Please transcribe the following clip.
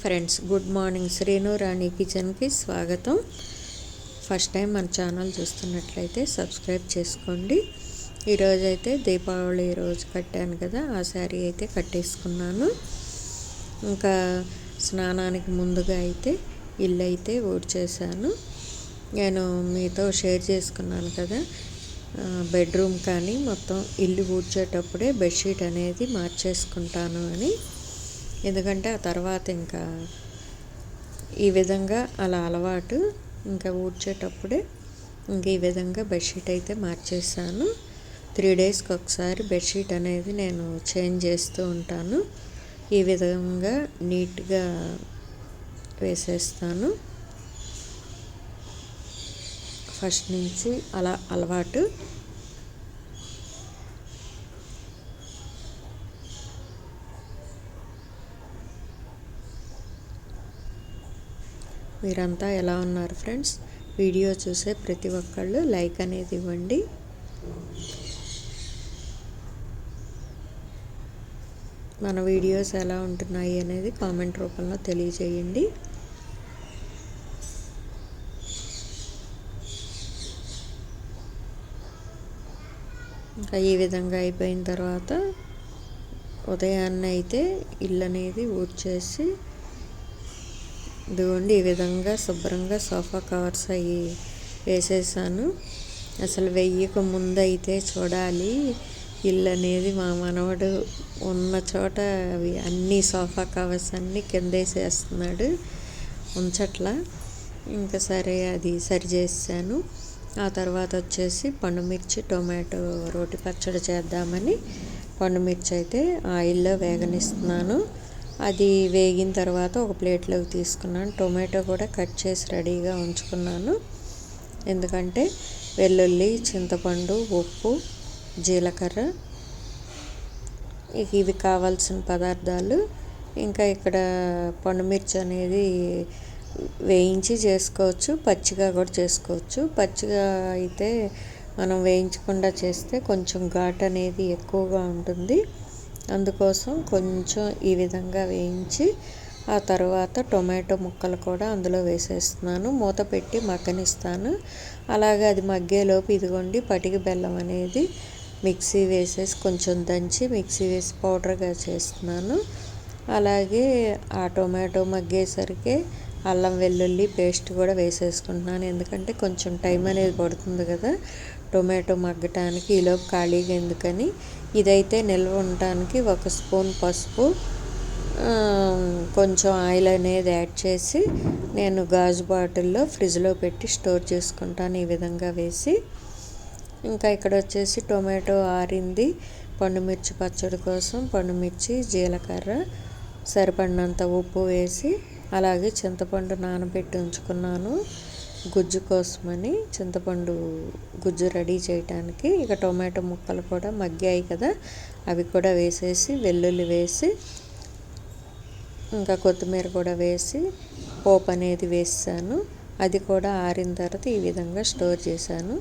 Friends good morning. Srinu Rani కిచెన్కి స్వాగతం. First time మన ఛానల్ చూస్తున్నట్లయితే సబ్స్క్రైబ్ చేసుకోండి. ఈరోజు అయితే దీపావళి రోజు కట్టాను కదా ఆ శారీ అయితే కట్టేసుకున్నాను. ఇంకా స్నానానికి ముందుగా అయితే ఇల్లు అయితే ఊడ్చేశాను. నేను మీతో షేర్ చేసుకున్నాను కదా బెడ్రూమ్ కానీ మొత్తం ఇల్లు ఊడ్చేటప్పుడే బెడ్షీట్ అనేది మార్చేసుకుంటాను అని. ఎందుకంటే ఆ తర్వాత ఇంకా ఈ విధంగా అలా అలవాటు ఇంకా ఊడ్చేటప్పుడే ఇంకా ఈ విధంగా బెడ్షీట్ అయితే మార్చేసాను. త్రీ డేస్కి ఒకసారి బెడ్షీట్ అనేది నేను చేంజ్ చేస్తూ ఉంటాను. ఈ విధంగా నీట్గా వేసేస్తాను. ఫస్ట్ నుంచి అలా అలవాటు మీరంతా ఎలా ఉన్నారు ఫ్రెండ్స్? వీడియో చూసే ప్రతి ఒక్కళ్ళు లైక్ అనేది ఇవ్వండి. మన వీడియోస్ ఎలా ఉంటున్నాయి అనేది కామెంట్ రూపంలో తెలియజేయండి. ఇంకా ఈ విధంగా అయిపోయిన తర్వాత ఉదయాన్నే అయితే ఇల్లు అనేది ఊడ్చేసి ఇదిగోండి ఈ విధంగా శుభ్రంగా సోఫా కవర్స్ అవి వేసేసాను. అసలు వెయ్యక ముందు అయితే చూడాలి. ఇల్లు అనేది మా మనవడు ఉన్న చోట అవి అన్ని సోఫా కవర్స్ అన్నీ కిందేసేస్తున్నాడు ఉంచట్లా. ఇంకా సరే అది సరి చేసాను ఆ తర్వాత వచ్చేసి పండుమిర్చి టొమాటో రోటి పచ్చడి చేద్దామని పండుమిర్చి అయితే ఆయిల్లో వేగనిస్తున్నాను. అది వేగిన తర్వాత ఒక ప్లేట్లోకి తీసుకున్నాను. టొమాటో కూడా కట్ చేసి రెడీగా ఉంచుకున్నాను. ఎందుకంటే వెల్లుల్లి చింతపండు ఉప్పు జీలకర్ర ఇవి కావాల్సిన పదార్థాలు. ఇంకా ఇక్కడ పండుమిర్చి అనేది వేయించి చేసుకోవచ్చు. పచ్చిగా కూడా చేసుకోవచ్చు. పచ్చిగా అయితే మనం వేయించకుండా చేస్తే కొంచెం ఘాట్ అనేది ఎక్కువగా ఉంటుంది. అందుకోసం కొంచెం ఈ విధంగా వేయించి ఆ తర్వాత టొమాటో ముక్కలు కూడా అందులో వేసేస్తున్నాను. మూత పెట్టి మగ్గనిస్తాను. అలాగే అది మగ్గేలోపు ఇదిగోండి పటికి బెల్లం అనేది మిక్సీ వేసేసి కొంచెం దంచి మిక్సీ వేసి పౌడర్గా చేస్తున్నాను. అలాగే ఆ టొమాటో మగ్గేసరికి అల్లం వెల్లుల్లి పేస్ట్ కూడా వేసేసుకుంటున్నాను. ఎందుకంటే కొంచెం టైం అనేది పడుతుంది కదా. టొమాటో మగ్గటానికి ఈలోపు ఖాళీగా ఎందుకని ఇదైతే నిల్వ ఉండటానికి ఒక స్పూన్ పసుపు కొంచెం ఆయిల్ అనేది యాడ్ చేసి నేను గాజు బాటిల్లో ఫ్రిడ్జ్లో పెట్టి స్టోర్ చేసుకుంటాను ఈ విధంగా వేసి. ఇంకా ఇక్కడ వచ్చేసి టొమాటో ఆరింది పండుమిర్చి పచ్చడి కోసం పండుమిర్చి జీలకర్ర సరిపడినంత ఉప్పు వేసి అలాగే చింతపండు నానబెట్టి ఉంచుకున్నాను. గుజ్జు కోసమని చింతపండు గుజ్జు రెడీ చేయడానికి ఇక టొమాటో ముక్కలు కూడా మగ్గాయి కదా అవి కూడా వేసేసి వెల్లుల్లి వేసి ఇంకా కొత్తిమీర కూడా వేసి పోపు అనేది వేసాను. అది కూడా ఆరిన తర్వాత ఈ విధంగా స్టోర్ చేశాను.